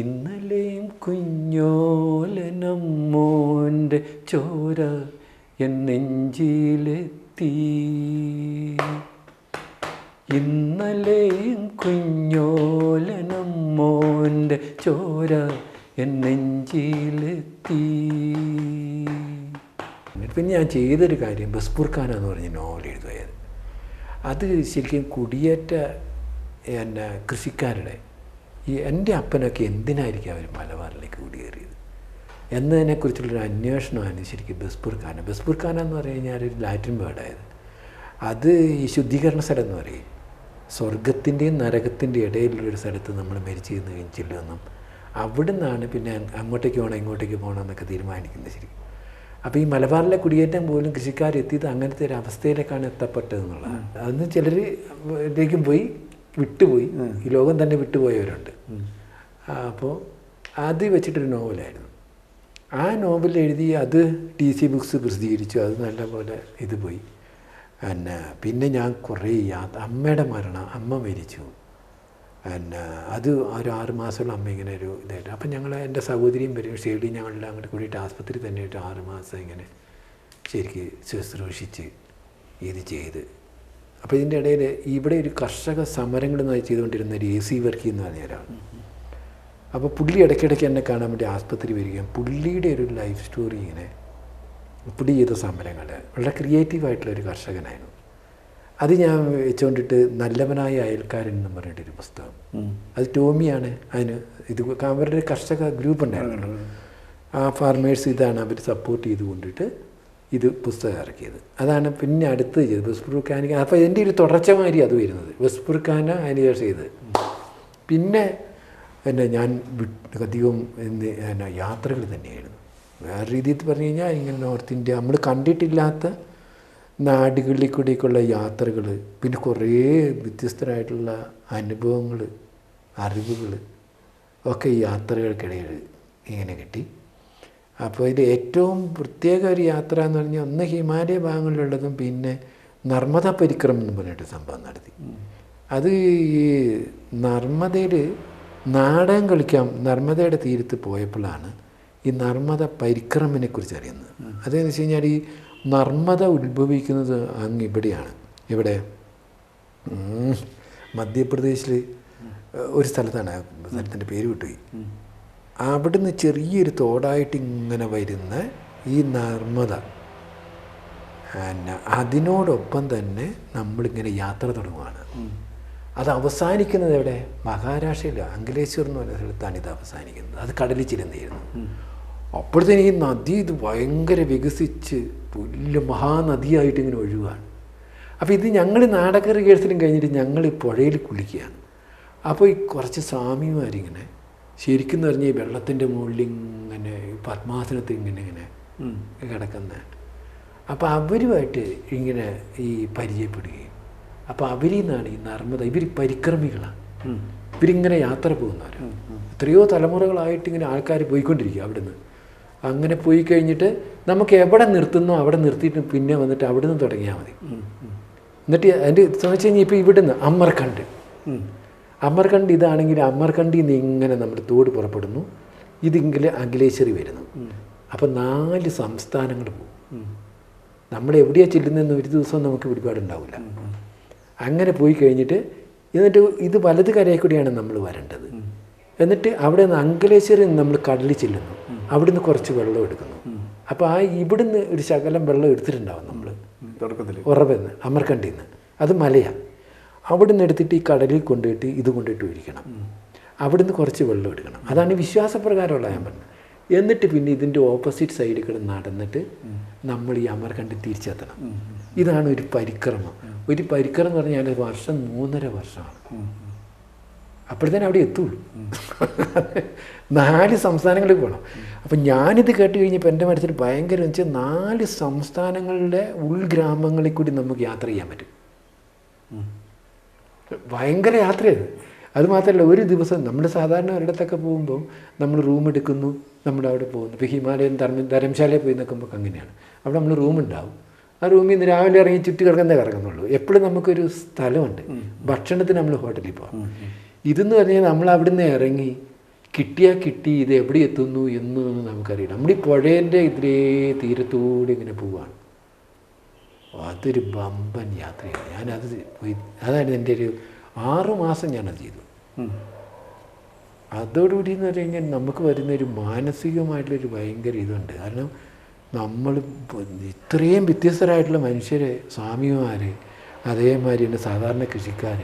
ഇന്നലെയും കുഞ്ഞോലനമ്മോന്റെ ചോര എൻ ഇന്നലെയും ഇന്നലെയും കുഞ്ഞോലനമ്മോന്റെ ചോര എൻ നെഞ്ചിലെത്തി. പിന്നെ ഞാൻ ചെയ്തൊരു കാര്യം ബസ്പൂർഖാന എന്ന് പറഞ്ഞ നോവൽ എഴുതുകയത് അത് ശരിക്കും കുടിയേറ്റ പിന്നെ കൃഷിക്കാരുടെ ഈ എന്റെ അപ്പനൊക്കെ എന്തിനായിരിക്കും അവർ മലബാറിലേക്ക് കുടിയേറിയത്? എന്നതിനെക്കുറിച്ചുള്ളൊരു അന്വേഷണമാണ് ശരിക്കും ബസ്പൂർഖാന ബസ്പൂർഖാന എന്ന് പറഞ്ഞു കഴിഞ്ഞാൽ ഒരു ലാറ്റിൻ വേർഡായത്. അത് ഈ ശുദ്ധീകരണ സ്ഥലം എന്ന് പറയും. സ്വർഗത്തിന്റെയും നരകത്തിന്റെയും ഇടയിലുള്ളൊരു സ്ഥലത്ത് നമ്മൾ മരിച്ചു ചെന്ന് കഴിഞ്ഞില്ലെന്നും അവിടെ നിന്നാണ് പിന്നെ അങ്ങോട്ടേക്ക് പോകണം ഇങ്ങോട്ടേക്ക് പോകണം എന്നൊക്കെ തീരുമാനിക്കുന്നത് ശരിക്കും. അപ്പോൾ ഈ മലബാറിലെ കുടിയേറ്റം പോലും കൃഷിക്കാരെത്തിയത് അങ്ങനത്തെ ഒരു അവസ്ഥയിലേക്കാണ് എത്തപ്പെട്ടതെന്നുള്ളതാണ് ചിലർ ഇതിലേക്കും പോയി വിട്ടുപോയി. ഈ ലോകം തന്നെ വിട്ടുപോയവരുണ്ട്. അപ്പോൾ അത് വെച്ചിട്ടൊരു നോവലായിരുന്നു. ആ നോവൽ എഴുതി അത് ടി സി ബുക്സ് പ്രസിദ്ധീകരിച്ചു. അത് നല്ലപോലെ ഇത് പോയി. പിന്നെ പിന്നെ ഞാൻ കുറേ യാത്ര അമ്മയുടെ മരണം അമ്മ മരിച്ചു. പിന്നെ അത് ഒരു ആറ് മാസമുള്ള അമ്മ ഇങ്ങനെ ഒരു ഇതായിട്ട്. അപ്പം ഞങ്ങൾ എന്റെ സഹോദരിയും വരും. ഷേഡി ഞങ്ങളെല്ലാം അങ്ങോട്ട് കൂടിയിട്ട് ആസ്പത്രി തന്നെ ആയിട്ട് ആറ് മാസം ഇങ്ങനെ ശരിക്ക് ശുശ്രൂഷിച്ച് ഇത് ചെയ്ത് അപ്പോൾ ഇതിന്റെ ഇടയിൽ ഇവിടെ ഒരു കർഷക സമരങ്ങൾ ചെയ്തുകൊണ്ടിരുന്ന ഒരു എ സി വർക്കി എന്ന് പറഞ്ഞ ഒരാൾ. അപ്പോൾ പുള്ളി ഇടയ്ക്കിടയ്ക്ക് എന്നെ കാണാൻ വേണ്ടി ആസ്പത്രി വരികയും പുള്ളിയുടെ ഒരു ലൈഫ് സ്റ്റോറി ഇങ്ങനെ പുള്ളി ചെയ്ത സമരങ്ങൾ വളരെ ക്രിയേറ്റീവായിട്ടുള്ള ഒരു കർഷകനായിരുന്നു. അത് ഞാൻ വെച്ചുകൊണ്ടിട്ട് നല്ലവനായ അയൽക്കാരൻ എന്ന് പറഞ്ഞിട്ടൊരു പുസ്തകം. അത് ടോമിയാണ്. അതിന് ഇത് അവരുടെ കർഷക ഗ്രൂപ്പ് ഉണ്ടായിരുന്നു. ആ ഫാർമേഴ്സ് ഇതാണ് അവർ സപ്പോർട്ട് ചെയ്ത് കൊണ്ടിട്ട് ഇത് പുസ്തകം ഇറക്കിയത്. അതാണ് പിന്നെ അടുത്ത് ചെയ്തത് വെസ്പുർഖാനിക്ക് അപ്പോൾ എന്റെ ഒരു തുടർച്ചമാരി അത് വരുന്നത്. വെസ്പുർഖാന അതിന് ശേഷം ചെയ്ത് പിന്നെ എന്നെ ഞാൻ അധികം എന്ത് എന്നാ യാത്രകൾ തന്നെയായിരുന്നു. വേറെ രീതിയിൽ പറഞ്ഞു കഴിഞ്ഞാൽ ഇങ്ങനെ നോർത്ത് ഇന്ത്യ നമ്മൾ കണ്ടിട്ടില്ലാത്ത നാടുകളിൽ കൂടിയൊക്കെയുള്ള യാത്രകൾ പിന്നെ കുറേ വ്യത്യസ്തരായിട്ടുള്ള അനുഭവങ്ങൾ അറിവുകൾ ഒക്കെ യാത്രകൾക്കിടയിൽ ഇങ്ങനെ കിട്ടി. അപ്പോൾ ഇത് ഏറ്റവും പ്രത്യേക ഒരു യാത്ര എന്ന് പറഞ്ഞാൽ ഒന്ന് ഹിമാലയ ഭാഗങ്ങളിലുള്ളതും പിന്നെ നർമ്മദ പരിക്രമം എന്ന് പറഞ്ഞിട്ട് സംഭവം നടത്തി. അത് ഈ നർമ്മദയിൽ നാടകം കളിക്കാം നർമ്മദയുടെ തീരത്ത് പോയപ്പോഴാണ് ഈ നർമ്മദ പരിക്രമനെ കുറിച്ച് അറിയുന്നത്. അതെന്ന് വെച്ച് കഴിഞ്ഞാൽ ഈ നർമ്മദ ഉത്ഭവിക്കുന്നത് അങ്ങ് ഇവിടെയാണ്. ഇവിടെ മധ്യപ്രദേശിൽ ഒരു സ്ഥലത്താണ്. സ്ഥലത്തിന്റെ പേര് വിട്ടുപോയി. അവിടുന്ന് ചെറിയൊരു തോടായിട്ട് ഇങ്ങനെ വരുന്ന ഈ നർമ്മദ. പിന്നെ അതിനോടൊപ്പം തന്നെ നമ്മളിങ്ങനെ യാത്ര തുടങ്ങുകയാണ് അത് അവസാനിക്കുന്നത് എവിടെ? മഹാരാഷ്ട്രയിൽ അങ്കലേശ്വർ എന്ന് പറയുന്ന സ്ഥലത്താണ് ഇത് അവസാനിക്കുന്നത്. അത് കടലിൽ ചിരുന്നിരുന്നു അപ്പോഴത്തേന് ഈ നദി ഇത് ഭയങ്കര വികസിച്ച് വലിയ മഹാനദിയായിട്ട് ഇങ്ങനെ ഒഴുകുകയാണ് അപ്പോൾ ഇത് ഞങ്ങൾ നാടക റിഹേഴ്സലും കഴിഞ്ഞിട്ട് ഞങ്ങൾ ഈ പുഴയിൽ കുളിക്കുകയാണ്. അപ്പോൾ ഈ കുറച്ച് സ്വാമിമാരിങ്ങനെ ശരിക്കും എന്ന് പറഞ്ഞാൽ ഈ വെള്ളത്തിന്റെ മുകളിൽ ഇങ്ങനെ പത്മാസനത്തിൽ ഇങ്ങനെ ഇങ്ങനെ കിടക്കുന്ന. അപ്പോൾ അവരുമായിട്ട് ഇങ്ങനെ ഈ പരിചയപ്പെടുകയും. അപ്പോൾ അവരിൽ നിന്നാണ് ഈ നർമ്മദ ഇവർ പരിക്രമികളാണ് ഇവരിങ്ങനെ യാത്ര പോകുന്നവർ എത്രയോ തലമുറകളായിട്ട് ഇങ്ങനെ ആൾക്കാർ പോയിക്കൊണ്ടിരിക്കുക അവിടുന്ന്. അങ്ങനെ പോയി കഴിഞ്ഞിട്ട് നമുക്ക് എവിടെ നിർത്തുന്നോ അവിടെ നിർത്തിയിട്ട് പിന്നെ വന്നിട്ട് അവിടെ നിന്ന് തുടങ്ങിയാൽ മതി. എന്നിട്ട് അതിന്റെ വെച്ച് കഴിഞ്ഞാൽ ഇപ്പോൾ ഇവിടുന്ന് അമ്മർക്കണ്ട് അമർകണ്ട് ഇതാണെങ്കിൽ അമർകണ്ടിൽ നിന്ന് ഇങ്ങനെ നമ്മുടെ തോട് പുറപ്പെടുന്നു. ഇതിങ്ങനെ അഖിലേശ്വരി വരുന്നു. അപ്പം നാല് സംസ്ഥാനങ്ങൾ പോകും. നമ്മൾ എവിടെയാണ് ചെല്ലുന്നതെന്ന് ഒരു ദിവസം നമുക്ക് പിടിപാടുണ്ടാവില്ല അങ്ങനെ പോയി കഴിഞ്ഞിട്ട് എന്നിട്ട് ഇത് വലത് കരയിൽ കൂടിയാണ് നമ്മൾ വരേണ്ടത്. എന്നിട്ട് അവിടെ നിന്ന് അങ്കലേശ്വരിൽ നിന്ന് നമ്മൾ കടലിൽ ചെല്ലുന്നു. അവിടുന്ന് കുറച്ച് വെള്ളം എടുക്കുന്നു. അപ്പോൾ ആ ഇവിടുന്ന് ഒരു ശകലം വെള്ളം എടുത്തിട്ടുണ്ടാവും നമ്മൾ. ഉറവെന്ന് അമർക്കണ്ടിൽ അത് മലയാണ് അവിടുന്ന് എടുത്തിട്ട് ഈ കടലിൽ കൊണ്ടുപോയിട്ട് ഇത് കൊണ്ടിട്ട് ഒഴിക്കണം. അവിടുന്ന് കുറച്ച് വെള്ളം എടുക്കണം. അതാണ് വിശ്വാസപ്രകാരമുള്ള ഞാൻ പറഞ്ഞത്. എന്നിട്ട് പിന്നെ ഇതിന്റെ ഓപ്പോസിറ്റ് സൈഡിൽ കൂടെ നടന്നിട്ട് നമ്മൾ ഈ അമർകണ്ടി തിരിച്ചെത്തണം. ഇതാണ് ഒരു പരിക്രമം. ഒരു പരിക്രമം എന്ന് പറഞ്ഞാൽ വർഷം മൂന്നര വർഷമാണ്. അപ്പോഴത്തേനും അവിടെ എത്തുള്ളൂ. നാല് സംസ്ഥാനങ്ങളിൽ പോകണം അപ്പം ഞാനിത് കേട്ട് കഴിഞ്ഞപ്പോൾ എന്റെ മനസ്സിൽ ഭയങ്കര എന്ന് വെച്ചാൽ നാല് സംസ്ഥാനങ്ങളിലെ ഉൾഗ്രാമങ്ങളിൽ കൂടി നമുക്ക് യാത്ര ചെയ്യാൻ പറ്റും. ഭയങ്കര യാത്രയാണ്. അതുമാത്രമല്ല ഒരു ദിവസം നമ്മൾ സാധാരണ ഒരിടത്തൊക്കെ പോകുമ്പോൾ നമ്മൾ റൂം എടുക്കുന്നു നമ്മൾ അവിടെ പോകുന്നു. ഇപ്പോൾ ഹിമാലയൻ ധർമ്മ ധർമ്മശാലയിൽ പോയി നിൽക്കുമ്പോൾ അങ്ങനെയാണ്. അവിടെ നമ്മൾ റൂം ഉണ്ടാവും. ആ റൂമിൽ നിന്ന് രാവിലെ ഇറങ്ങി ചുറ്റി കിടക്കുന്നേ കിടക്കുന്നുള്ളൂ എപ്പോഴും നമുക്കൊരു സ്ഥലമുണ്ട്. ഭക്ഷണത്തിന് നമ്മൾ ഹോട്ടലിൽ പോകാം ഇതെന്ന് പറഞ്ഞാൽ നമ്മൾ അവിടുന്ന് ഇറങ്ങി കിട്ടിയാൽ കിട്ടി ഇത് എവിടെ എത്തുന്നു എന്നൊന്നും നമുക്കറിയില്ല. നമ്മൾ ഈ പുഴേന്റെ ഇതിലേ തീരത്തോടെ ഇങ്ങനെ പോവാണ്. അതൊരു ബമ്പൻ യാത്രയാണ്. ഞാനത് അതായത് അതാണ് എന്റെ ഒരു ആറുമാസം ഞാനത് ചെയ്തു. അതോടുകൂടി എന്ന് പറഞ്ഞു കഴിഞ്ഞാൽ നമുക്ക് വരുന്നൊരു മാനസികമായിട്ടുള്ളൊരു ഭയങ്കര ഇതുണ്ട്. കാരണം നമ്മൾ ഇത്രയും വ്യത്യസ്തരായിട്ടുള്ള മനുഷ്യരെ സ്വാമിമാർ അതേമാതിരി തന്നെ സാധാരണ കൃഷിക്കാർ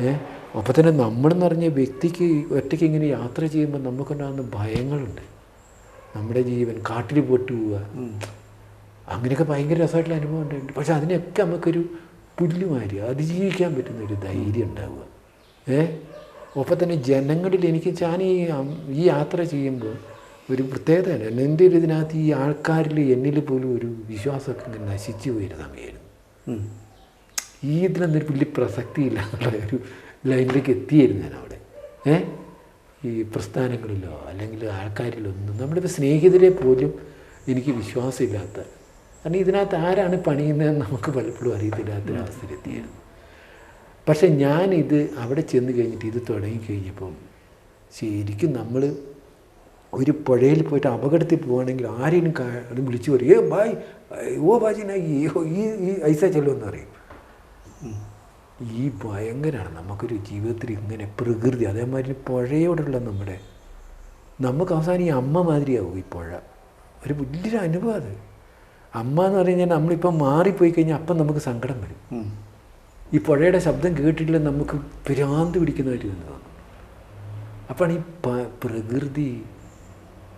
ഏഹ് ഒപ്പം തന്നെ നമ്മളെന്ന് പറഞ്ഞ വ്യക്തിക്ക് ഒറ്റയ്ക്ക് ഇങ്ങനെ യാത്ര ചെയ്യുമ്പോൾ നമുക്കുണ്ടാകുന്ന ഭയങ്ങളുണ്ട്. നമ്മുടെ ജീവൻ കാട്ടിൽ പോയിട്ട് പോവുക. അങ്ങനെയൊക്കെ ഭയങ്കര രസമായിട്ടുള്ള അനുഭവം ഉണ്ടായിട്ടുണ്ട്. പക്ഷെ അതിനൊക്കെ നമുക്കൊരു പുല്ലുമാരി അതിജീവിക്കാൻ പറ്റുന്ന ഒരു ധൈര്യം ഉണ്ടാവുക. ഏ? ഒപ്പം തന്നെ ജനങ്ങളിൽ എനിക്ക് ഞാൻ ഈ ഈ യാത്ര ചെയ്യുമ്പോൾ ഒരു പ്രത്യേകതയാണ്. എന്റെ ഒരു ഇതിനകത്ത് ഈ ആൾക്കാരിൽ എന്നിൽ പോലും ഒരു വിശ്വാസമൊക്കെ ഇങ്ങനെ നശിച്ചു പോയൊരു സമയമായിരുന്നു. ഈ ഇതിനൊന്നും വലിയ പ്രസക്തിയില്ല എന്നുള്ള ഒരു ലൈനിലേക്ക് എത്തിയായിരുന്നു ഞാൻ അവിടെ. ഏ? ഈ പ്രസ്ഥാനങ്ങളിലോ അല്ലെങ്കിൽ ആൾക്കാരിലൊന്നും നമ്മളിപ്പോൾ സ്നേഹിതരെ പോലും എനിക്ക് വിശ്വാസമില്ലാത്ത കാരണം ഇതിനകത്ത് ആരാണ് പണിയുന്നതെന്ന് നമുക്ക് പലപ്പോഴും അറിയത്തില്ലാത്തൊരവസ്ഥയിലെത്തിയായിരുന്നു പക്ഷെ ഞാനിത് അവിടെ ചെന്ന് കഴിഞ്ഞിട്ട് ഇത് തുടങ്ങി കഴിഞ്ഞപ്പം ശരിക്കും നമ്മൾ ഒരു പുഴയിൽ പോയിട്ട് അപകടത്തിൽ പോവുകയാണെങ്കിൽ ആരെയും വിളിച്ചു പറയും ഏ ബായ് ഓ ബാജിന ഈ ഈ ഐസ എന്ന് പറയും. ഈ ഭയങ്കരമാണ് നമുക്കൊരു ജീവിതത്തിൽ ഇങ്ങനെ പ്രകൃതി അതേമാതിരി പുഴയോടുള്ള നമ്മുടെ നമുക്ക് അവസാനം ഈ അമ്മ മാതിരിയാവും ഈ പുഴ. ഒരു വലിയൊരു അനുഭവം അത്. അമ്മ എന്ന് പറഞ്ഞു കഴിഞ്ഞാൽ നമ്മളിപ്പം മാറിപ്പോയി കഴിഞ്ഞാൽ അപ്പം നമുക്ക് സങ്കടം വരും. ഈ പുഴയുടെ ശബ്ദം കേട്ടിട്ടില്ല നമുക്ക് ഭ്രാന്ത് പിടിക്കുന്നതായിട്ട് തന്നെ തോന്നും. അപ്പോഴാണ് ഈ പ- പ്രകൃതി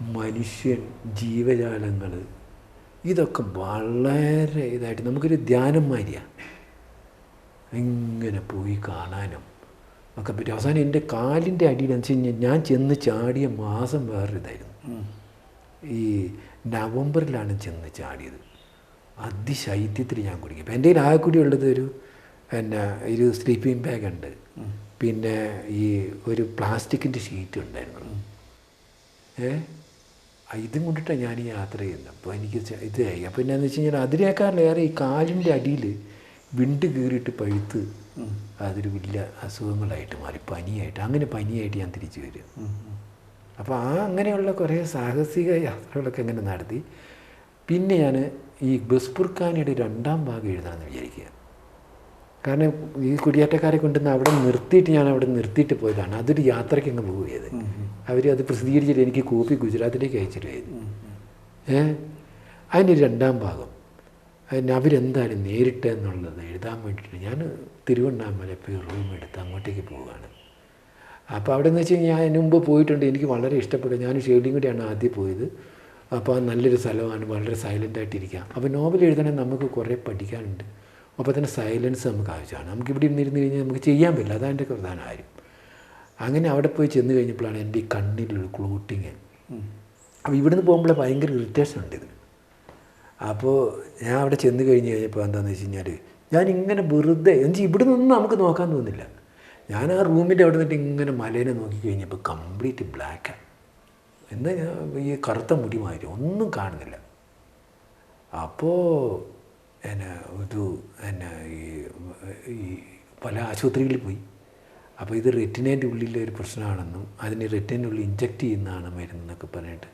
മനുഷ്യൻ ജീവജാലങ്ങൾ ഇതൊക്കെ വളരെ ഇതായിട്ട് നമുക്കൊരു ധ്യാനം മാതിരിയാണ് ഇങ്ങനെ പോയി കാണാനും ഒക്കെ പറ്റും. അവസാനം എന്റെ കാലിന്റെ അടിയിൽ എന്ന് വെച്ച് കഴിഞ്ഞാൽ ഞാൻ ചെന്ന് ചാടിയ മാസം വേറൊരിതായിരുന്നു. ഈ നവംബറിലാണ് ചെന്ന് ചാടിയത്. അതിശൈത്യത്തിൽ ഞാൻ കുടിക്കും ഇപ്പം എന്റെ കയ്യിൽ ആകെ കൂടി ഉള്ളത് ഒരു പിന്നെ ഒരു സ്ലീപ്പിംഗ് ബാഗ് ഉണ്ട്. പിന്നെ ഈ ഒരു പ്ലാസ്റ്റിക്കിന്റെ ഷീറ്റ് ഉണ്ടായിരുന്നു. ഏ? ഇതും കൊണ്ടിട്ടാണ് ഞാൻ ഈ യാത്ര ചെയ്യുന്നത്. അപ്പോൾ എനിക്ക് ഇതായി അപ്പോൾ എന്നാന്ന് വെച്ച് കഴിഞ്ഞാൽ അതിനേക്കാളിലേറെ ഈ കാലിന്റെ അടിയിൽ വിണ്ട് കീറിയിട്ട് പഴുത്ത് അതൊരു വലിയ അസുഖങ്ങളായിട്ട് മാറി. പനിയായിട്ട്. അങ്ങനെ പനിയായിട്ട് ഞാൻ തിരിച്ചു വരും. അപ്പോൾ ആ അങ്ങനെയുള്ള കുറേ സാഹസിക യാത്രകളൊക്കെ ഇങ്ങനെ നടത്തി. പിന്നെ ഞാൻ ഈ ബസ്പുർഖാനയുടെ രണ്ടാം ഭാഗം എഴുതാമെന്ന് വിചാരിക്കുക കാരണം ഈ കുടിയേറ്റക്കാരെ കൊണ്ടുവന്ന് അവിടെ നിർത്തിയിട്ട് ഞാൻ അവിടെ നിർത്തിയിട്ട് പോയതാണ്. അതൊരു യാത്രയ്ക്ക് അങ്ങ് പോവുകയത് അവർ അത് പ്രസിദ്ധീകരിച്ചിട്ട് എനിക്ക് കോപ്പി ഗുജറാത്തിലേക്ക് അയച്ചിട്ടായത് ഏ? അതിന്റെ രണ്ടാം ഭാഗം. അതിന് അവരെന്തായാലും നേരിട്ട് എന്നുള്ളത് എഴുതാൻ വേണ്ടിയിട്ട് ഞാൻ തിരുവണ്ണാമല പോയി റൂം എടുത്ത് അങ്ങോട്ടേക്ക് പോവുകയാണ്. അപ്പോൾ അവിടെ നിന്ന് വെച്ച് കഴിഞ്ഞാൽ ഞാൻ അതിന് മുമ്പ് പോയിട്ടുണ്ട്. എനിക്ക് വളരെ ഇഷ്ടപ്പെട്ടു. ഞാൻ ഷെയ്ഡിങ് കൂടിയാണ് ആദ്യം പോയത്. അപ്പോൾ നല്ലൊരു സ്ഥലമാണ്. വളരെ സൈലന്റ് ആയിട്ടിരിക്കാം. അപ്പോൾ നോവൽ എഴുതണേ നമുക്ക് കുറേ പഠിക്കാനുണ്ട്. അപ്പോൾ തന്നെ സൈലൻസ് നമുക്ക് ആവശ്യമാണ്. നമുക്ക് ഇവിടെ ഇരുന്നിരുന്ന് കഴിഞ്ഞാൽ നമുക്ക് ചെയ്യാൻ പറ്റില്ല. അതാണ് എന്റെ പ്രധാന കാര്യം. അങ്ങനെ അവിടെ പോയി ചെന്ന് കഴിഞ്ഞപ്പോഴാണ് എന്റെ ഈ കണ്ണിലൊരു ക്ലോട്ടിങ് അപ്പോൾ ഇവിടുന്ന് പോകുമ്പോൾ ഭയങ്കര ഇറിറ്റേഷൻ ഉണ്ട് ഇത്. അപ്പോൾ ഞാൻ അവിടെ ചെന്ന് കഴിഞ്ഞ് കഴിഞ്ഞപ്പോൾ എന്താണെന്ന് വെച്ച് കഴിഞ്ഞാൽ ഞാൻ ഇങ്ങനെ വെറുതെ എന്നുവെച്ചാൽ ഇവിടെ നിന്നൊന്നും നമുക്ക് നോക്കാൻ തോന്നില്ല. ഞാൻ ആ റൂമിന്റെ അവിടെ നിന്നിട്ട് ഇങ്ങനെ മലേനെ നോക്കി കഴിഞ്ഞപ്പോൾ കംപ്ലീറ്റ് ബ്ലാക്കാണ് എന്നാൽ ഞാൻ ഈ കറുത്ത മുടി മാതിരി ഒന്നും കാണുന്നില്ല. അപ്പോൾ എന്നെ ഇത് എന്നെ ഈ ഈ പല ആശുപത്രികളിൽ പോയി. അപ്പോൾ ഇത് റെറ്റിനേന്റെ ഉള്ളിലെ ഒരു പ്രശ്നമാണെന്നും അതിന് റെറ്റിന്റെ ഉള്ളിൽ ഇഞ്ചക്റ്റ് ചെയ്യുന്നതാണ് മരുന്നെന്നൊക്കെ പറഞ്ഞിട്ട്.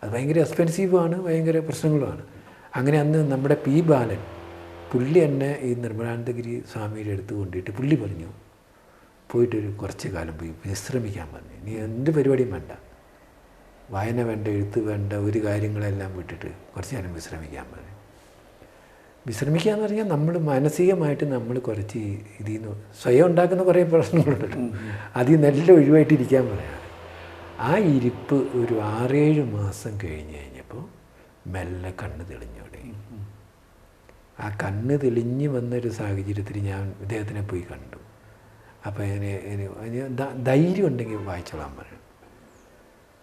അത് ഭയങ്കര എക്സ്പെൻസീവാണ് ഭയങ്കര പ്രശ്നങ്ങളുമാണ്. അങ്ങനെ അന്ന് നമ്മുടെ പി ബാലൻ പുള്ളി എന്നെ ഈ നിർമ്മലാനന്ദഗിരി സ്വാമിയുടെ അടുത്ത് കൊണ്ടിട്ട് പുള്ളി പറഞ്ഞു പോയിട്ടൊരു കുറച്ച് കാലം പോയി. വിശ്രമിക്കാൻ പറഞ്ഞു. ഇനി എന്ത് പരിപാടിയും വേണ്ട. വായന വേണ്ട എഴുത്ത് വേണ്ട ഒരു കാര്യങ്ങളെല്ലാം വിട്ടിട്ട് കുറച്ച് നേരം വിശ്രമിക്കാൻ പറഞ്ഞു. വിശ്രമിക്കുക എന്ന് പറഞ്ഞാൽ നമ്മൾ മാനസികമായിട്ട് നമ്മൾ കുറച്ച് ഇതിൽ നിന്ന് സ്വയം ഉണ്ടാക്കുന്ന കുറേ പ്രശ്നങ്ങളുണ്ട് അതിൽ നല്ല ഒഴിവായിട്ടിരിക്കാൻ പറയാറ് ആ ഇരിപ്പ് ഒരു ആറേഴ് മാസം കഴിഞ്ഞ് കഴിഞ്ഞപ്പോൾ മെല്ലെ കണ്ണ് തെളിഞ്ഞു തുടങ്ങി ആ കണ്ണ് തെളിഞ്ഞ് വന്നൊരു സാഹചര്യത്തിൽ ഞാൻ ഇദ്ദേഹത്തിനെ പോയി കണ്ടു. അപ്പോൾ ഇനി ഇനി ഇനി ധൈര്യം ഉണ്ടെങ്കിൽ വായിച്ചോളാൻ പറയും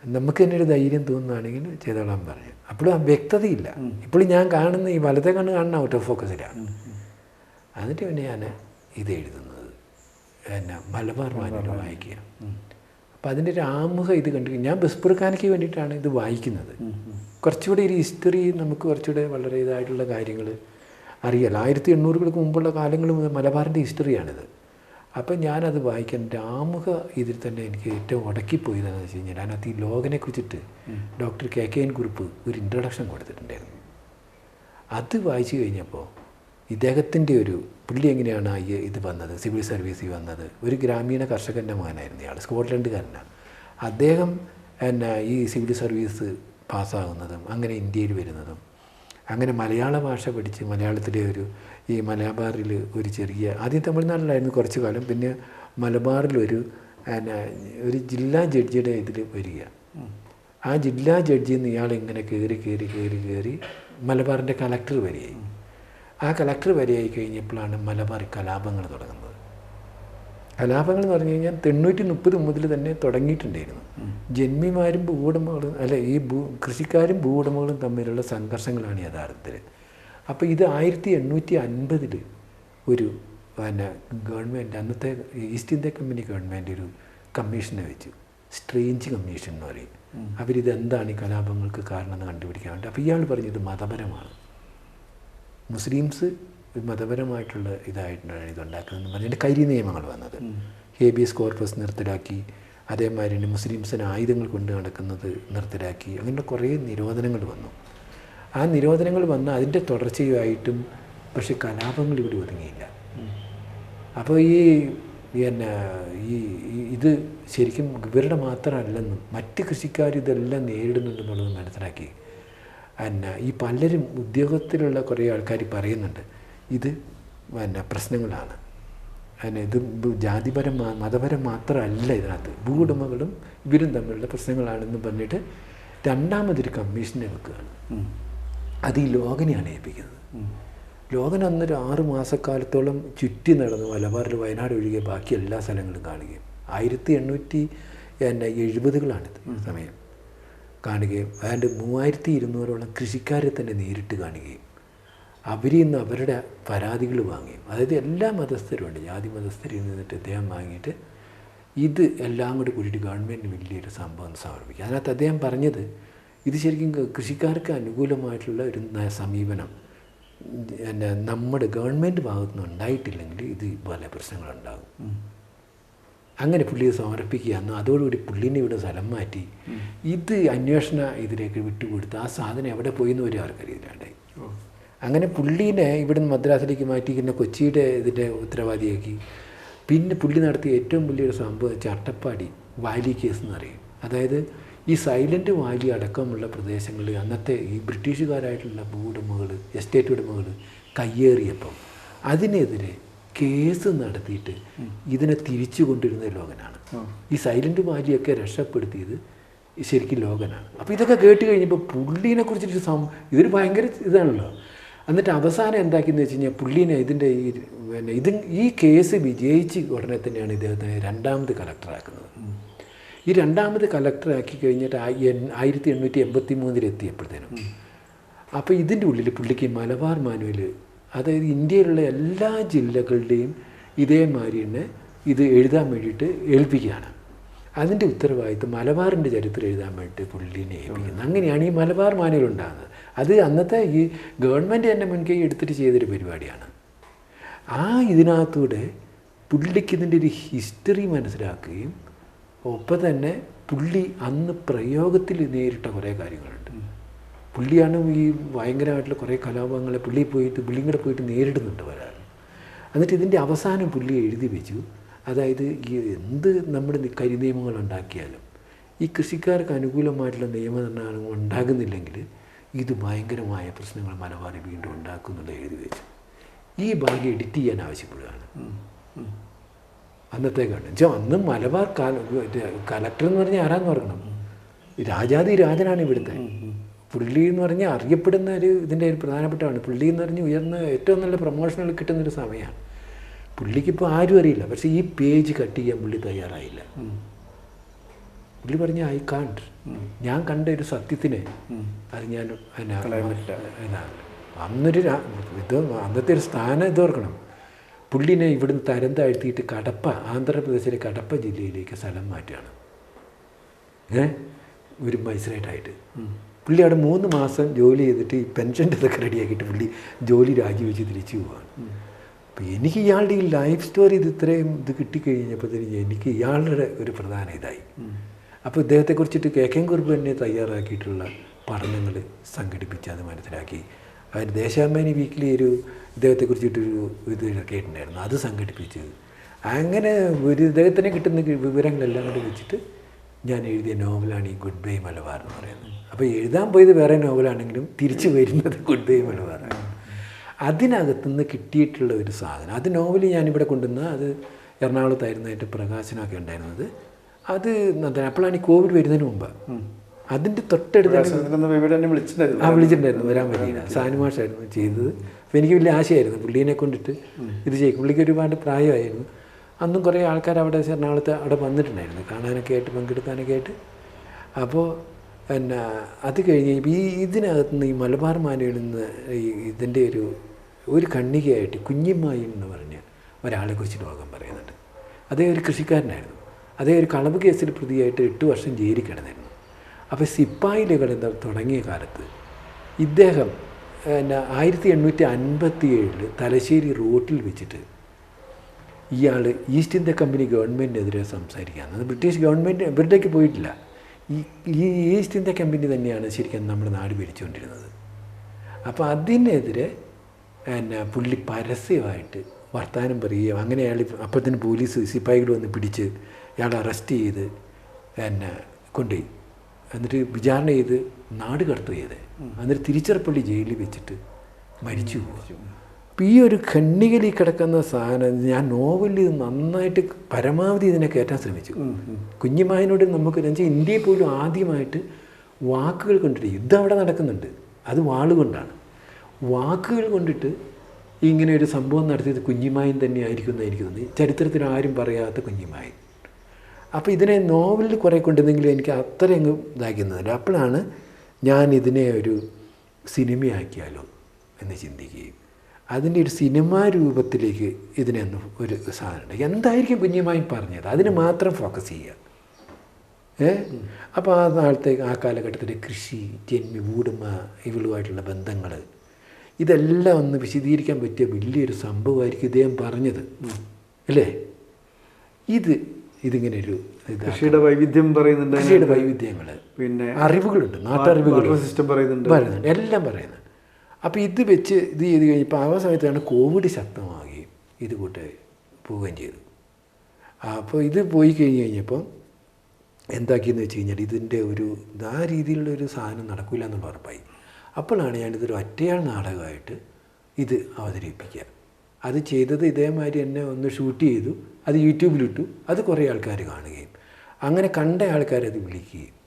നമുക്ക് തന്നെ ഒരു ധൈര്യം തോന്നുകയാണെങ്കിൽ ചെയ്തോളാൻ പറയും അപ്പോഴും ആ വ്യക്തതയില്ല. ഇപ്പോഴും ഞാൻ കാണുന്ന ഈ വലത്തെ കണ്ണ് കാണുന്ന ഔട്ട് ഓഫ് ഫോക്കസിലാണ് എന്നിട്ട് പിന്നെ ഞാൻ ഇത് എഴുതുന്നത്. പിന്നെ മലബാർ മാനുവൽ വായിക്കുക. അപ്പം അതിന്റെ ഒരു ആമുഖം ഇത് കണ്ടു ഞാൻ ബസ്പുർഖാനയ്ക്ക് വേണ്ടിയിട്ടാണ് ഇത് വായിക്കുന്നത്. കുറച്ചുകൂടി ഒരു ഹിസ്റ്ററി നമുക്ക് കുറച്ചുകൂടെ വളരെ ഇതായിട്ടുള്ള കാര്യങ്ങൾ അറിയാലോ. ആയിരത്തി എണ്ണൂറുകൾക്ക് മുമ്പുള്ള കാലങ്ങൾ മലബാറിന്റെ ഹിസ്റ്ററിയാണിത് അപ്പം ഞാനത് വായിക്കാൻ രാമുഖ ഇതിൽ തന്നെ എനിക്ക് ഏറ്റവും ഉടക്കിപ്പോയതെന്ന് വെച്ച് കഴിഞ്ഞാൽ അതിനകത്ത് ഈ ലോകനെ കുറിച്ചിട്ട് ഡോക്ടർ കെ കെ എൻ കുറിപ്പ് ഒരു ഇൻട്രൊഡക്ഷൻ കൊടുത്തിട്ടുണ്ടായിരുന്നു. അത് വായിച്ചു കഴിഞ്ഞപ്പോൾ ഇദ്ദേഹത്തിന്റെ ഒരു പുള്ളി എങ്ങനെയാണ് ഈ ഇത് വന്നത് സിവിൽ സർവീസിൽ വന്നത്? ഒരു ഗ്രാമീണ കർഷകന്റെ മകനായിരുന്നു ഇയാൾ സ്കോട്ട്ലൻഡുകാരനാണ്. അദ്ദേഹം എന്നാ ഈ സിവിൽ സർവീസ് പാസ്സാകുന്നതും അങ്ങനെ ഇന്ത്യയിൽ വരുന്നതും അങ്ങനെ മലയാള ഭാഷ പഠിച്ച് മലയാളത്തിലെ ഒരു ഈ മലബാറിൽ ഒരു ചെറിയ ആദ്യം തമിഴ്നാട്ടിലായിരുന്നു കുറച്ച് കാലം പിന്നെ മലബാറിലൊരു എന്നാ ഒരു ജില്ലാ ജഡ്ജിയുടെ ഇതിൽ വരിക. ആ ജില്ലാ ജഡ്ജിയിൽ നിന്ന് ഇയാൾ ഇങ്ങനെ കയറി കയറി കയറി കയറി മലബാറിന്റെ കളക്ടർ വരെയായി ആ കളക്ടർ വരെയായി കഴിഞ്ഞപ്പോഴാണ് മലബാർ കലാപങ്ങൾ തുടങ്ങുന്നത്. കലാപങ്ങൾ എന്ന് പറഞ്ഞു കഴിഞ്ഞാൽ തൊണ്ണൂറ്റി മുപ്പത് മുതൽ തന്നെ തുടങ്ങിയിട്ടുണ്ടായിരുന്നു. ജന്മിമാരും ഭൂവുടമകളും അല്ല ഈ ഭൂ കൃഷിക്കാരും ഭൂവുടമകളും തമ്മിലുള്ള സംഘർഷങ്ങളാണ് യഥാർത്ഥത്തിൽ. അപ്പോൾ ഇത് ആയിരത്തി എണ്ണൂറ്റി അൻപതിൽ ഒരു പിന്നെ ഗവൺമെന്റ് അന്നത്തെ ഈസ്റ്റ് ഇന്ത്യ കമ്പനി ഗവൺമെന്റ് ഒരു കമ്മീഷനെ വെച്ചു. സ്ട്രേഞ്ച് കമ്മീഷൻ എന്ന് പറയും. അവരിത് എന്താണ് ഈ കലാപങ്ങൾക്ക് കാരണം എന്ന് കണ്ടുപിടിക്കാൻ വേണ്ടി. അപ്പോൾ ഇയാൾ പറഞ്ഞത് മതപരമാണ്. മുസ്ലിംസ് മതപരമായിട്ടുള്ള ഇതായിട്ടാണ് ഇതുണ്ടാക്കുന്നത് പറഞ്ഞിട്ട് കരി നിയമങ്ങൾ വന്നത്. ഹേബിയസ് കോർപ്പസ് നിർത്തലാക്കി അതേമാതിരി തന്നെ മുസ്ലിംസിന് ആയുധങ്ങൾ കൊണ്ട് നടക്കുന്നത് നിർത്തലാക്കി അങ്ങനെ കുറേ നിരോധനങ്ങൾ വന്നു. ആ നിരോധനങ്ങൾ വന്ന അതിന്റെ തുടർച്ചയായിട്ടും പക്ഷേ കലാപങ്ങൾ ഇവിടെ ഒതുങ്ങിയില്ല. അപ്പോൾ ഈ പിന്നെ ഈ ഈ- ഇത് ശരിക്കും ഇവരുടെ മാത്രമല്ലെന്നും മറ്റ് കൃഷിക്കാർ ഇതെല്ലാം നേരിടുന്നുണ്ടെന്നുള്ളത് മനസ്സിലാക്കി. പിന്നെ ഈ പലരും ഉദ്യോഗത്തിലുള്ള കുറേ ആൾക്കാർ പറയുന്നുണ്ട് ഇത് പിന്നെ പ്രശ്നങ്ങളാണ്. അതിന് ഇത് ജാതിപരം മതപരം മാത്രമല്ല ഇതിനകത്ത്. ഭൂവുടമകളും ഇവരും തമ്മിലുള്ള പ്രശ്നങ്ങളാണെന്ന് പറഞ്ഞിട്ട് രണ്ടാമതൊരു കമ്മീഷനെ വെക്കുകയാണ്. അത് ഈ ലോകനെയാണ് ഏൽപ്പിക്കുന്നത്. ലോകൻ അന്നൊരു ആറ് മാസക്കാലത്തോളം ചുറ്റി നടന്നു മലബാറിൽ വയനാട് ഒഴികെ ബാക്കി എല്ലാ സ്ഥലങ്ങളും കാണുകയും. ആയിരത്തി എണ്ണൂറ്റി പിന്നെ എഴുപതുകളാണിത് സമയം. കാണുകയും അതിന്റെ മൂവായിരത്തി ഇരുന്നൂറോളം കൃഷിക്കാരെ തന്നെ നേരിട്ട് കാണുകയും. അവരിൽ നിന്ന് അവരുടെ പരാതികൾ വാങ്ങി. അതായത് എല്ലാ മതസ്ഥരുമുണ്ട് ജാതി മതസ്ഥരിൽ നിന്നിട്ട് അദ്ദേഹം വാങ്ങിയിട്ട് ഇത് എല്ലാം കൂടി കൂടിയിട്ട് ഗവൺമെന്റിന് വലിയൊരു സംഭവം സമർപ്പിക്കുക അതിനകത്ത് അദ്ദേഹം പറഞ്ഞത് ഇത് ശരിക്കും കൃഷിക്കാർക്ക് അനുകൂലമായിട്ടുള്ള ഒരു സമീപനം. പിന്നെ നമ്മുടെ ഗവൺമെന്റ് ഭാഗത്തു നിന്ന് ഉണ്ടായിട്ടില്ലെങ്കിൽ ഇത് പല പ്രശ്നങ്ങളുണ്ടാകും. അങ്ങനെ പുള്ളിയെ എന്നാൽ അതോടുകൂടി പുള്ളിനെ ഇവിടെ സ്ഥലം മാറ്റി. ഇത് അന്വേഷണ ഇതിലേക്ക് വിട്ടുകൊടുത്ത് ആ സാധനം എവിടെ പോയി എന്ന് ഒരു ആർക്കറിയില്ലാണ്ടായി അങ്ങനെ പുള്ളീനെ ഇവിടുന്ന് മദ്രാസിലേക്ക് മാറ്റി പിന്നെ കൊച്ചിയുടെ ഇതിന്റെ ഉത്തരവാദിയാക്കി. പിന്നെ പുള്ളി നടത്തിയ ഏറ്റവും വലിയൊരു സംഭവം ചട്ടപ്പാടി വാലി കേസ് എന്ന് പറയും. അതായത് ഈ സൈലന്റ് വാലി അടക്കമുള്ള പ്രദേശങ്ങളിൽ അന്നത്തെ ഈ ബ്രിട്ടീഷുകാരായിട്ടുള്ള ഭൂവുടമകൾ എസ്റ്റേറ്റ് ഉടമകൾ കയ്യേറിയപ്പം അതിനെതിരെ കേസ് നടത്തിയിട്ട് ഇതിനെ തിരിച്ചു കൊണ്ടിരുന്ന ലോകനാണ്. ഈ സൈലന്റ് വാലിയൊക്കെ രക്ഷപ്പെടുത്തിയത് ശരിക്കും ലോകനാണ്. അപ്പോൾ ഇതൊക്കെ കേട്ട് കഴിഞ്ഞപ്പോൾ പുള്ളീനെ കുറിച്ചിട്ട് സം ഇതൊരു ഭയങ്കര ഇതാണല്ലോ. എന്നിട്ട് അവസാനം എന്താക്കിയെന്ന് വെച്ച് കഴിഞ്ഞാൽ പുള്ളീനെ ഇതിന്റെ ഈ പിന്നെ ഇത് ഈ കേസ് വിജയിച്ച് ഉടനെ തന്നെയാണ് ഇദ്ദേഹത്തിനെ രണ്ടാമത് കളക്ടറാക്കുന്നത് ഈ രണ്ടാമത് കളക്ടറാക്കി കഴിഞ്ഞിട്ട് ആയിരത്തി എണ്ണൂറ്റി എൺപത്തി മൂന്നിൽ എത്തിയപ്പോഴത്തേനും അപ്പോൾ ഇതിന്റെ ഉള്ളിൽ പുള്ളിക്ക് മലബാർ മാനുവൽ അതായത് ഇന്ത്യയിലുള്ള എല്ലാ ജില്ലകളുടെയും ഇതേമാതിരി തന്നെ ഇത് എഴുതാൻ വേണ്ടിയിട്ട് ഏൽപ്പിക്കുകയാണ്. അതിന്റെ ഉത്തരവാദിത്വം മലബാറിന്റെ ചരിത്രം എഴുതാൻ വേണ്ടിയിട്ട് പുള്ളിനെ ഏൽപ്പിക്കുന്നത് അങ്ങനെയാണ് ഈ മലബാർ മാനുവൽ ഉണ്ടാകുന്നത്. അത് അന്നത്തെ ഈ ഗവൺമെന്റ് തന്നെ മുൻകൈ എടുത്തിട്ട് ചെയ്തൊരു പരിപാടിയാണ്. ആ ഇതിനകത്തൂടെ പുള്ളിക്ക് ഇതിന്റെ ഒരു ഹിസ്റ്ററി മനസ്സിലാക്കുകയും ഒപ്പം തന്നെ പുള്ളി അന്ന് പ്രയോഗത്തിൽ നേരിട്ട കുറേ കാര്യങ്ങളുണ്ട്. പുള്ളിയാണ് ഈ ഭയങ്കരമായിട്ടുള്ള കുറേ കലാപങ്ങളെ പുള്ളി പോയിട്ട് പുള്ളിയും കൂടെ പോയിട്ട് നേരിടുന്നുണ്ട് വരാൻ എന്നിട്ട് ഇതിന്റെ അവസാനം പുള്ളി എഴുതി വെച്ചു. അതായത് ഈ എന്ത് നമ്മുടെ കരിനിയമങ്ങൾ ഉണ്ടാക്കിയാലും ഈ കൃഷിക്കാർക്ക് അനുകൂലമായിട്ടുള്ള നിയമനിർണയങ്ങൾ ഉണ്ടാകുന്നില്ലെങ്കിൽ ഇത് ഭയങ്കരമായ പ്രശ്നങ്ങൾ മലബാറിൽ വീണ്ടും ഉണ്ടാക്കുന്നുണ്ട് എഴുതി വെച്ചു. ഈ ഭാഗ്യം എഡിറ്റ് ചെയ്യാൻ ആവശ്യപ്പെടുകയാണ്. അന്നത്തെ ഗവൺമെന്റ് അന്ന് മലബാർ കാല കലക്ടർ എന്ന് പറഞ്ഞാൽ ആരാന്ന് പറയണം രാജാതി രാജനാണ് ഇവിടുത്തെ. പുള്ളി എന്ന് പറഞ്ഞാൽ അറിയപ്പെടുന്ന ഒരു ഇതിന്റെ ഒരു പ്രധാനപ്പെട്ടതാണ്. പുള്ളി എന്ന് പറഞ്ഞ് ഉയർന്ന ഏറ്റവും നല്ല പ്രൊമോഷനുകൾ കിട്ടുന്നൊരു സമയമാണ്. പുള്ളിക്കിപ്പോൾ ആരും അറിയില്ല. പക്ഷേ ഈ പേജ് കട്ട് ചെയ്യാൻ പുള്ളി തയ്യാറായില്ല. പുള്ളി പറഞ്ഞ ഐ കാണ്ട്. ഞാൻ കണ്ട ഒരു സത്യത്തിനെ അത് ഞാൻ അന്നൊരു ഇത് അന്നത്തെ ഒരു സ്ഥാനം ഇത് ഓർക്കണം. പുള്ളിനെ ഇവിടുന്ന് തരം താഴ്ത്തിയിട്ട് കടപ്പ ആന്ധ്രാപ്രദേശിലെ കടപ്പ ജില്ലയിലേക്ക് സ്ഥലം മാറ്റുകയാണ്. ഏ? ഒരു മജിസ്ട്രേറ്റായിട്ട്. പുള്ളി അവിടെ മൂന്ന് മാസം ജോലി ചെയ്തിട്ട് ഈ പെൻഷന്റെ ഇതൊക്കെ റെഡിയാക്കിയിട്ട് പുള്ളി ജോലി രാജിവെച്ച് തിരിച്ചു പോവാണ്. അപ്പോൾ എനിക്ക് ഇയാളുടെ ഈ ലൈഫ് സ്റ്റോറി ഇത് ഇത്രയും ഇത് കിട്ടിക്കഴിഞ്ഞപ്പോഴത്തേന് എനിക്ക് ഇയാളുടെ ഒരു പ്രധാന ഇതായി. അപ്പോൾ ഇദ്ദേഹത്തെക്കുറിച്ചിട്ട് കെ കെ കുറുപ്പ് തന്നെ തയ്യാറാക്കിയിട്ടുള്ള പഠനങ്ങൾ സംഘടിപ്പിച്ച് അത് മനസ്സിലാക്കി. അവർ ദേശാഭിമാനി വീക്കിലി ഒരു ഇദ്ദേഹത്തെക്കുറിച്ചിട്ടൊരു ഇത് ഇറക്കിയിട്ടുണ്ടായിരുന്നു അത് സംഘടിപ്പിച്ച്. അങ്ങനെ ഒരു ഇദ്ദേഹത്തിന് കിട്ടുന്ന വിവരങ്ങളെല്ലാം കൂടി വെച്ചിട്ട് ഞാൻ എഴുതിയ നോവലാണ് ഈ ഗുഡ് ബൈ മലബാർ എന്ന് പറയുന്നത്. അപ്പോൾ എഴുതാൻ പോയത് വേറെ നോവലാണെങ്കിലും തിരിച്ചു വരുന്നത് ഗുഡ് ബൈ മലബാറാണ് അതിനകത്തുനിന്ന് കിട്ടിയിട്ടുള്ള ഒരു സാധനം അത് നോവൽ ഞാനിവിടെ കൊണ്ടുവന്ന അത് എറണാകുളത്തായിരുന്നു അതിന്റെ പ്രകാശനമൊക്കെ ഉണ്ടായിരുന്നത്. അത് എന്താ അപ്പോഴാണ് ഈ കോവിഡ് വരുന്നതിന് മുമ്പ്. അതിന്റെ തൊട്ടടുത്ത് ആ വിളിച്ചിട്ടുണ്ടായിരുന്നു. വരാൻ പറ്റിയില്ല. സാനുമാഷായിരുന്നു ചെയ്തത്. അപ്പോൾ എനിക്ക് വലിയ ആശയമായിരുന്നു പുള്ളീനെ കൊണ്ടിട്ട് ഇത് ചെയ്യും. പുള്ളിക്ക് ഒരുപാട് പ്രായമായിരുന്നു. അന്നും കുറേ ആൾക്കാർ അവിടെ എറണാകുളത്ത് അവിടെ വന്നിട്ടുണ്ടായിരുന്നു. കാണാനൊക്കെ ആയിട്ട് പങ്കെടുക്കാനൊക്കെ ആയിട്ട്. അപ്പോൾ പിന്നെ അത് കഴിഞ്ഞ് ഈ ഇതിനകത്ത് നിന്ന് ഈ മലബാർ മാനുവിൽ നിന്ന് ഈ ഇതിന്റെ ഒരു ഒരു കണ്ണികയായിട്ട് കുഞ്ഞിമ്മായി എന്ന് പറഞ്ഞ ഒരാളെ കുറിച്ച് ലോകം പറയുന്നുണ്ട്. അതേ ഒരു കൃഷിക്കാരനായിരുന്നു. അതേ ഒരു കളവ് കേസിൽ പ്രതിയായിട്ട് എട്ട് വർഷം ജയിലിൽ കിടന്നിരുന്നു. അപ്പോൾ സിപ്പായിലുകൾ എന്താ തുടങ്ങിയ കാലത്ത് ഇദ്ദേഹം പിന്നെ ആയിരത്തി എണ്ണൂറ്റി അൻപത്തി ഏഴിൽ തലശ്ശേരി റോട്ടിൽ വെച്ചിട്ട് ഇയാൾ ഈസ്റ്റ് ഇന്ത്യ കമ്പനി ഗവൺമെന്റിനെതിരെ സംസാരിക്കുകയാണ്. അത് ബ്രിട്ടീഷ് ഗവൺമെന്റ് ഇവരുടേക്ക് പോയിട്ടില്ല. ഈ ഈ ഈസ്റ്റ് ഇന്ത്യ കമ്പനി തന്നെയാണ് ശരിക്കും നമ്മുടെ നാട് ഭരിച്ചുകൊണ്ടിരുന്നത്. അപ്പോൾ അതിനെതിരെ പിന്നെ പുള്ളി പരസ്യമായിട്ട് വർത്തമാനം പറയുകയും അങ്ങനെ അയാൾ അപ്പോഴത്തേന് പോലീസ് സിപ്പായികൾ വന്ന് പിടിച്ച് ഇയാളെ അറസ്റ്റ് ചെയ്ത് എന്നെ കൊണ്ടുപോയി. എന്നിട്ട് വിചാരണ ചെയ്ത് നാട് കടത്തുക ചെയ്ത് എന്നിട്ട് തിരിച്ചിറപ്പള്ളി ജയിലിൽ വെച്ചിട്ട് മരിച്ചു പോകും അപ്പം ഈ ഒരു ഖണ്ണികലി കിടക്കുന്ന സാധനം ഞാൻ നോവലിൽ നന്നായിട്ട് പരമാവധി ഇതിനെ കയറ്റാൻ ശ്രമിച്ചു. കുഞ്ഞിമായനോട് നമുക്ക് വെച്ചാൽ ഇന്ത്യയിൽ പോലും ആദ്യമായിട്ട് വാക്കുകൾ കൊണ്ടിട്ട് യുദ്ധം അവിടെ നടക്കുന്നുണ്ട്. അത് വാളുകൊണ്ടാണ് വാക്കുകൾ കൊണ്ടിട്ട് ഇങ്ങനെ ഒരു സംഭവം നടത്തിയത് കുഞ്ഞിമായൻ തന്നെയായിരിക്കും എന്ന് എനിക്ക് തോന്നി ചരിത്രത്തിൽ ആരും പറയാത്ത കുഞ്ഞിമായൻ. അപ്പോൾ ഇതിനെ നോവലിൽ കുറേ കൊണ്ടുവന്നെങ്കിലും എനിക്ക് അത്രയങ്ങ് ഇതാക്കുന്നതല്ല അപ്പോഴാണ് ഞാൻ ഇതിനെ ഒരു സിനിമയാക്കിയാലോ എന്ന് ചിന്തിക്കുകയും അതിന്റെ ഒരു സിനിമാ രൂപത്തിലേക്ക് ഇതിനെ ഒരു സാധനം എന്തായിരിക്കും കുഞ്ഞുമായി പറഞ്ഞത്? അതിന് മാത്രം ഫോക്കസ് ചെയ്യുക. ഏ? അപ്പോൾ ആ നാളത്തെ ആ കാലഘട്ടത്തിലെ കൃഷി ജന്മി ഊടുമ ഇവളുമായിട്ടുള്ള ബന്ധങ്ങൾ ഇതെല്ലാം ഒന്ന് വിശദീകരിക്കാൻ പറ്റിയ വലിയൊരു സംഭവമായിരിക്കും ഇദ്ദേഹം പറഞ്ഞത്. അല്ലേ? ഇത് ഇതിങ്ങനെ ഒരു കൃഷിയുടെ വൈവിധ്യം പറയുന്നുണ്ട് കൃഷിയുടെ വൈവിധ്യങ്ങൾ പിന്നെ അറിവുകളുണ്ട് നാട്ടറിവുകൾ സിസ്റ്റം പറയുന്നുണ്ട്. പറയുന്നുണ്ട് എല്ലാം പറയുന്നുണ്ട്. അപ്പോൾ ഇത് വെച്ച് ഇത് ചെയ്ത് കഴിഞ്ഞപ്പോൾ ആ സമയത്താണ് കോവിഡ് ശക്തമാകുകയും ഇത് കൂട്ട് പോവുകയും ചെയ്തു. അപ്പോൾ ഇത് പോയി കഴിഞ്ഞ് കഴിഞ്ഞപ്പം എന്താക്കിയെന്ന് വെച്ച് കഴിഞ്ഞാൽ ഇതിന്റെ ഒരു ആ രീതിയിലുള്ള ഒരു സാധനം നടക്കില്ല എന്നുള്ള ഉറപ്പായി. അപ്പോഴാണ് ഞാനിതൊരു ഒറ്റയാൾ നാടകമായിട്ട് ഇത് അവതരിപ്പിക്കുക. അത് ചെയ്തത് ഇതേമാതിരി എന്നെ ഒന്ന് ഷൂട്ട് ചെയ്തു അത് യൂട്യൂബിലിട്ടു അത് കുറേ ആൾക്കാർ കാണുകയും അങ്ങനെ കണ്ട ആൾക്കാരത് വിളിക്കുകയും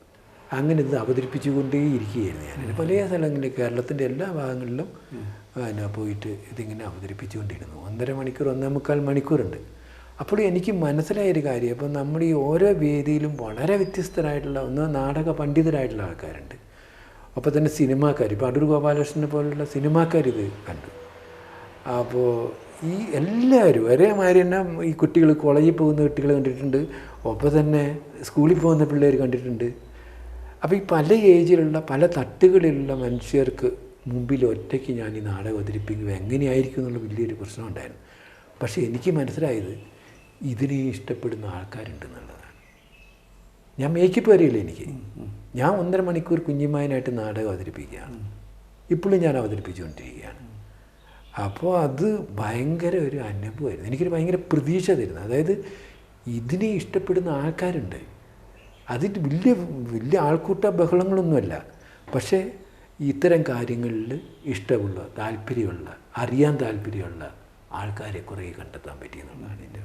അങ്ങനെ ഇത് അവതരിപ്പിച്ചുകൊണ്ടേ ഇരിക്കുകയായിരുന്നു ഞാൻ പല സ്ഥലങ്ങളിൽ കേരളത്തിന്റെ എല്ലാ ഭാഗങ്ങളിലും പിന്നെ പോയിട്ട് ഇതിങ്ങനെ അവതരിപ്പിച്ചുകൊണ്ടിരുന്നു. ഒന്നര മണിക്കൂർ ഒന്നേ മുക്കാൽ മണിക്കൂറുണ്ട്. അപ്പോൾ എനിക്ക് മനസ്സിലായൊരു കാര്യം അപ്പോൾ നമ്മൾ ഈ ഓരോ വേദിയിലും വളരെ വ്യത്യസ്തരായിട്ടുള്ള ഒന്ന് നാടക പണ്ഡിതരായിട്ടുള്ള ആൾക്കാരുണ്ട്. അപ്പോൾ തന്നെ സിനിമാക്കാർ ഇപ്പോൾ അടൂർ ഗോപാലകൃഷ്ണനെ പോലുള്ള സിനിമാക്കാർ ഇത് കണ്ടു. അപ്പോൾ ഈ എല്ലാവരും ഒരേമാതിരി തന്നെ ഈ കുട്ടികൾ കോളേജിൽ പോകുന്ന കുട്ടികൾ കണ്ടിട്ടുണ്ട്. ഒപ്പം തന്നെ സ്കൂളിൽ പോകുന്ന പിള്ളേർ കണ്ടിട്ടുണ്ട്. അപ്പോൾ ഈ പല ഏജിലുള്ള പല തട്ടുകളിലുള്ള മനുഷ്യർക്ക് മുമ്പിൽ ഒറ്റയ്ക്ക് ഞാൻ ഈ നാടകം അവതരിപ്പിക്കുക എങ്ങനെയായിരിക്കും എന്നുള്ള വലിയൊരു പ്രശ്നം ഉണ്ടായിരുന്നു. പക്ഷേ എനിക്ക് മനസ്സിലായത് ഇതിനെ ഇഷ്ടപ്പെടുന്ന ആൾക്കാരുണ്ടെന്നുള്ളതാണ്. ഞാൻ മേക്കപ്പ് അറിയില്ല എനിക്ക്. ഞാൻ ഒന്നര മണിക്കൂർ കുഞ്ഞിമായനായിട്ട് നാടകം അവതരിപ്പിക്കുകയാണ്. ഇപ്പോഴും ഞാൻ അവതരിപ്പിച്ചുകൊണ്ടിരിക്കുകയാണ്. അപ്പോൾ അത് ഭയങ്കര ഒരു അനുഭവമായിരുന്നു. എനിക്കൊരു ഭയങ്കര പ്രതീക്ഷ തരുന്നു. അതായത് ഇതിനെ ഇഷ്ടപ്പെടുന്ന ആൾക്കാരുണ്ട്. അതിന് വലിയ വലിയ ആൾക്കൂട്ട ബഹളങ്ങളൊന്നുമല്ല. പക്ഷേ ഇത്തരം കാര്യങ്ങളിൽ ഇഷ്ടമുള്ള താല്പര്യമുള്ള അറിയാൻ താല്പര്യമുള്ള ആൾക്കാരെ കുറേ കണ്ടെത്താൻ പറ്റിയെന്നുള്ളതാണ് എന്റെ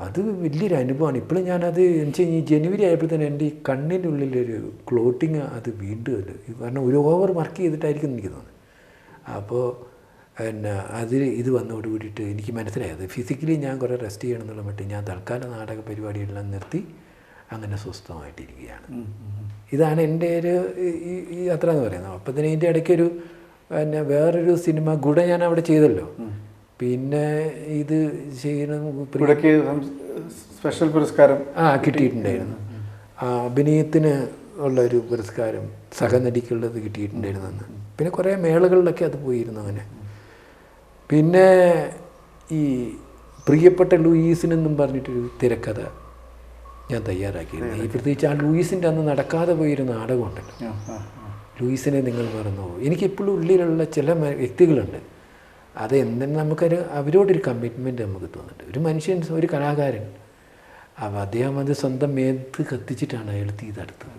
അത് വലിയൊരു അനുഭവമാണ്. ഇപ്പോഴും ഞാനത് എന്ന് ഈ ജനുവരി ആയപ്പോൾ തന്നെ എന്റെ ഈ കണ്ണിനുള്ളിലൊരു ക്ലോട്ടിങ് അത് വീണ്ടും കാരണം ഒരു ഓവർ വർക്ക് ചെയ്തിട്ടായിരിക്കും എനിക്ക് തോന്നുന്നത്. അപ്പോൾ പിന്നെ അതിൽ ഇത് വന്നോട് കൂടിയിട്ട് എനിക്ക് മനസ്സിലായത് ഫിസിക്കലി ഞാൻ കുറേ റെസ്റ്റ് ചെയ്യണം എന്നുള്ള മട്ടിൽ ഞാൻ തൽക്കാലം നാടക പരിപാടികളെല്ലാം നിർത്തി അങ്ങനെ സ്വസ്ഥമായിട്ടിരിക്കുകയാണ്. ഇതാണ് എന്റെ ഒരു ഈ യാത്ര എന്ന് പറയുന്നത്. അപ്പം തന്നെ ഇതിന്റെ ഇടയ്ക്കൊരു പിന്നെ വേറൊരു സിനിമ ഗുഡ ഞാൻ അവിടെ ചെയ്തല്ലോ. പിന്നെ ഇത് ചെയ്യണം സ്പെഷ്യൽ പുരസ്കാരം ആ കിട്ടിയിട്ടുണ്ടായിരുന്നു. ആ അഭിനയത്തിന് ഉള്ള ഒരു പുരസ്കാരം സഹനടിക്കുള്ളത് കിട്ടിയിട്ടുണ്ടായിരുന്നു പിന്നെ കുറേ മേളകളിലൊക്കെ അത് പോയിരുന്നു അങ്ങനെ. പിന്നെ ഈ പ്രിയപ്പെട്ട ലൂയിസിനെന്നും പറഞ്ഞിട്ടൊരു തിരക്കഥ ഞാൻ തയ്യാറാക്കിയിരുന്നു. ഈ പ്രത്യേകിച്ച് ആ ലൂയിസിന്റെ അന്ന് നടക്കാതെ പോയിരുന്ന നാടകമുണ്ടല്ലോ. ലൂയിസിനെ നിങ്ങൾ മറന്നു? എനിക്കെപ്പോഴും ഉള്ളിലുള്ള ചില വ്യക്തികളുണ്ട്. അത് എന്തെന്ന് നമുക്കൊരു അവരോടൊരു കമ്മിറ്റ്മെന്റ് നമുക്ക് തോന്നുന്നുണ്ട്. ഒരു മനുഷ്യൻ ഒരു കലാകാരൻ അപ്പോൾ അദ്ദേഹം അത് സ്വന്തം മേത്ത് കത്തിച്ചിട്ടാണ് അയാൾ തീ തടുത്തത്.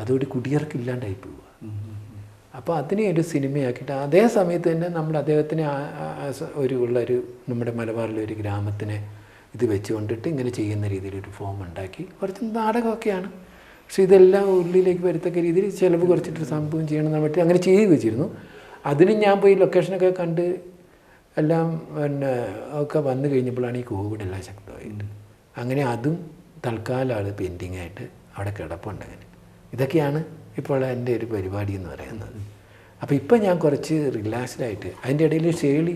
അതോടെ കുടിയർക്കില്ലാണ്ടായി പോവുക. അപ്പോൾ അതിനെ ഒരു സിനിമയാക്കിയിട്ട് അതേ സമയത്ത് തന്നെ നമ്മൾ അദ്ദേഹത്തിന് ഒരു ഉള്ളൊരു നമ്മുടെ മലബാറിലെ ഒരു ഗ്രാമത്തിനെ ഇത് വെച്ചുകൊണ്ടിട്ട് ഇങ്ങനെ ചെയ്യുന്ന രീതിയിൽ ഒരു ഫോം ഉണ്ടാക്കി. കുറച്ച് നാടകമൊക്കെയാണ്. പക്ഷേ ഇതെല്ലാം ഉള്ളിലേക്ക് വരത്തക്ക രീതിയിൽ ചിലവ് കുറച്ചിട്ട് സംഭവം ചെയ്യണമെന്ന് പറ്റി അങ്ങനെ ചെയ്ത് വെച്ചിരുന്നു. അതിന് ഞാൻ പോയി ലൊക്കേഷനൊക്കെ കണ്ട് എല്ലാം പിന്നെ ഒക്കെ വന്നു കഴിഞ്ഞപ്പോഴാണ് ഈ കോവിഡ് എല്ലാം ശക്തമായിട്ട് അങ്ങനെ അതും തൽക്കാലം അത് പെൻഡിങ് ആയിട്ട് അവിടെ കിടപ്പുണ്ട് അങ്ങനെ. ഇതൊക്കെയാണ് ഇപ്പോൾ എന്റെ ഒരു പരിപാടി എന്ന് പറയുന്നത്. അപ്പോൾ ഇപ്പം ഞാൻ കുറച്ച് റിലാക്സ്ഡായിട്ട് അതിന്റെ ഇടയിൽ ഷേളി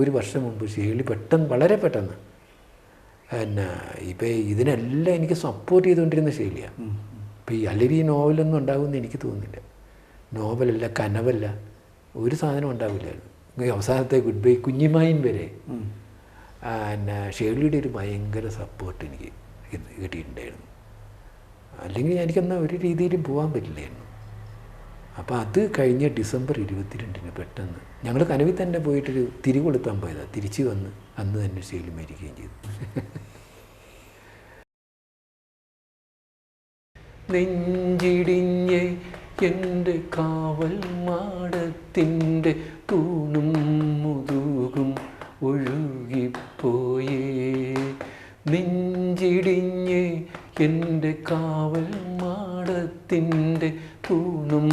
ഒരു വർഷം മുമ്പ് ഷേളി പെട്ടെന്ന് വളരെ പെട്ടെന്ന് പിന്നെ ഇപ്പം ഇതിനെല്ലാം എനിക്ക് സപ്പോർട്ട് ചെയ്തുകൊണ്ടിരുന്ന ശൈലിയാണ് ഇപ്പം ഈ അല്ലെങ്കിൽ ഈ നോവലൊന്നും ഉണ്ടാകുമെന്ന് എനിക്ക് തോന്നുന്നില്ല. നോവലല്ല കനവല്ല ഒരു സാധനം ഉണ്ടാവില്ലായിരുന്നു. അവസാനത്തെ ഗുഡ് ബൈ കുഞ്ഞിമായിൻ വരെ. പിന്നെ ഷേളിയുടെ ഒരു ഭയങ്കര സപ്പോർട്ട് എനിക്ക് കിട്ടിയിട്ടുണ്ടായിരുന്നു. അല്ലെങ്കിൽ എനിക്കെന്നാൽ ഒരു രീതിയിലും പോകാൻ പറ്റില്ലായിരുന്നു അപ്പോൾ അത് കഴിഞ്ഞ ഡിസംബർ ഇരുപത്തിരണ്ടിന് പെട്ടെന്ന് ഞങ്ങൾ കനവിൽ തന്നെ പോയിട്ടൊരു തിരികൊളുത്താൻ പോയതാണ് തിരിച്ചു വന്ന് അന്ന് തന്നെ ശൈലി മരിക്കുകയും ചെയ്തു. നെഞ്ചിടിഞ്ഞ് എന്റെ കാവൽ മാടത്തിന്റെ തൂണും എന്റെ കാവൽ മാടത്തിന്റെ തൂണും